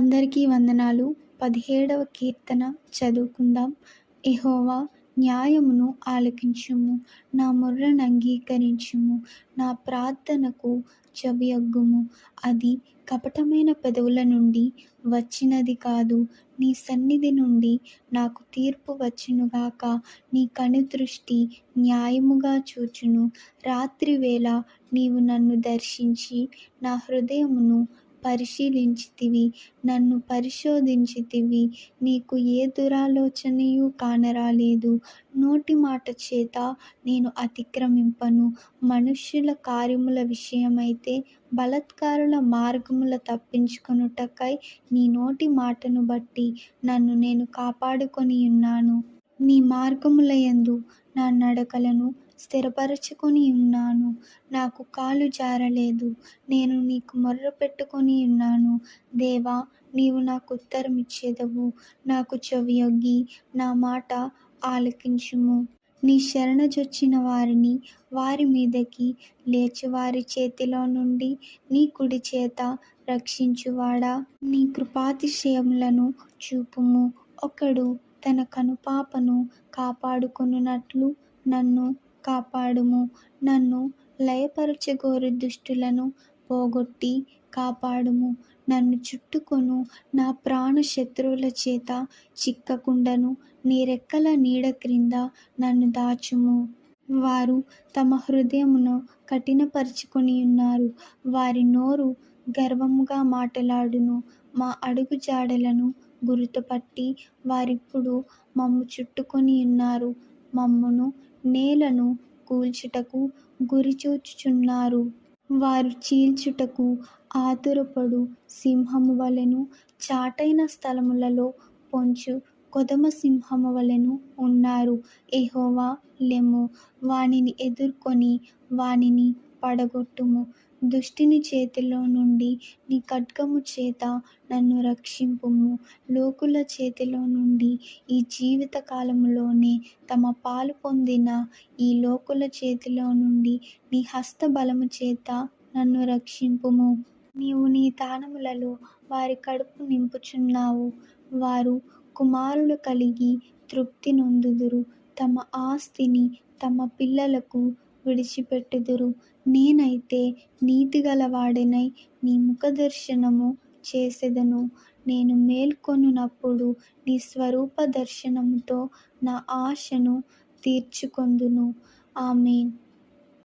అందరికీ వందనాలు. పదిహేడవ కీర్తన చదువుకుందాం. ఎహోవా న్యాయమును ఆలకించుము నా మొర్రను అంగీకరించుము నా ప్రార్థనకు చెవియొగ్గుము. అది కపటమైన పెదవుల నుండి వచ్చినది కాదు. నీ సన్నిధి నుండి నాకు తీర్పు వచ్చునుగాక. నీ కనుదృష్టి న్యాయముగా చూచును. రాత్రివేళ నీవు నన్ను దర్శించి నా హృదయమును పరిశీలించితివి నన్ను పరిశోధించితివి. నీకు ఏ దురాలోచనయు కానరాలేదు. నోటి మాట చేత నేను అతిక్రమింపను. మనుష్యుల కార్యముల విషయమైతే బలాత్కారుల మార్గముల తప్పించుకొనుటకై నీ నోటి మాటను బట్టి నన్ను నేను కాపాడుకొని ఉన్నాను నీ మార్గములయందు నా నడకలను స్థిరపరచుకొని ఉన్నాను. నాకు కాలు జారలేదు. నేను నీకు మొర్ర పెట్టుకొని ఉన్నాను. దేవా నీవు నాకు ఉత్తరం ఇచ్చేదవు. నాకు చెవియొగ్గి నా మాట ఆలకించుము. నీ శరణజొచ్చిన వారిని వారి మీదకి లేచి వారి చేతిలో నుండి నీ కుడి చేత రక్షించువాడా? నీ కృపాతిశయములను చూపుము. ఒకడు తన కనుపాపను కాపాడుకొనున్నట్లు నన్ను కాపాడుము. నన్ను లయపరచగోరు దుష్టులను పోగొట్టి కాపాడుము. నన్ను చుట్టుకొను నా ప్రాణ శత్రువుల చేత చిక్కకుండను నీ రెక్కల నీడ క్రింద నన్ను దాచుము. వారు తమ హృదయమును కఠినపరుచుకొని ఉన్నారు. వారి నోరు గర్వముగా మాటలాడును. మా అడుగు జాడలను గుర్తుపట్టి వారిప్పుడు మమ్ము చుట్టుకొని ఉన్నారు. మమ్మును నేలను కూల్చుటకు గురిచూచుచున్నారు వారు చీల్చుటకు ఆతురపడు సింహము వలెను చాటైన స్థలములలో పొంచు కొదమ సింహము వలెను ఉన్నారు. ఎహోవా లెము. వానిని ఎదుర్కొని వానిని పడగొట్టుము. దుష్టిని చేతిలో నుండి నీ ఖడ్గము చేత నన్ను రక్షింపుము. లోకుల చేతిలో నుండి ఈ జీవిత కాలములోనే తమ పాలు పొందిన ఈ లోకుల చేతిలో నుండి నీ హస్తబలము చేత నన్ను రక్షింపుము. నీవు నీ దానములలో వారి కడుపు నింపుచున్నావు. వారు కుమారులు కలిగి తృప్తి నొందుదురు. తమ ఆస్తిని తమ పిల్లలకు విడిచిపెట్టుదురు. నేనైతే నీతిగలవాడనై నీ ముఖదర్శనము చేసెదను. నేను మేల్కొనున్నప్పుడు నీ స్వరూప దర్శనముతో నా ఆశను తీర్చుకొందును. ఆమెన్.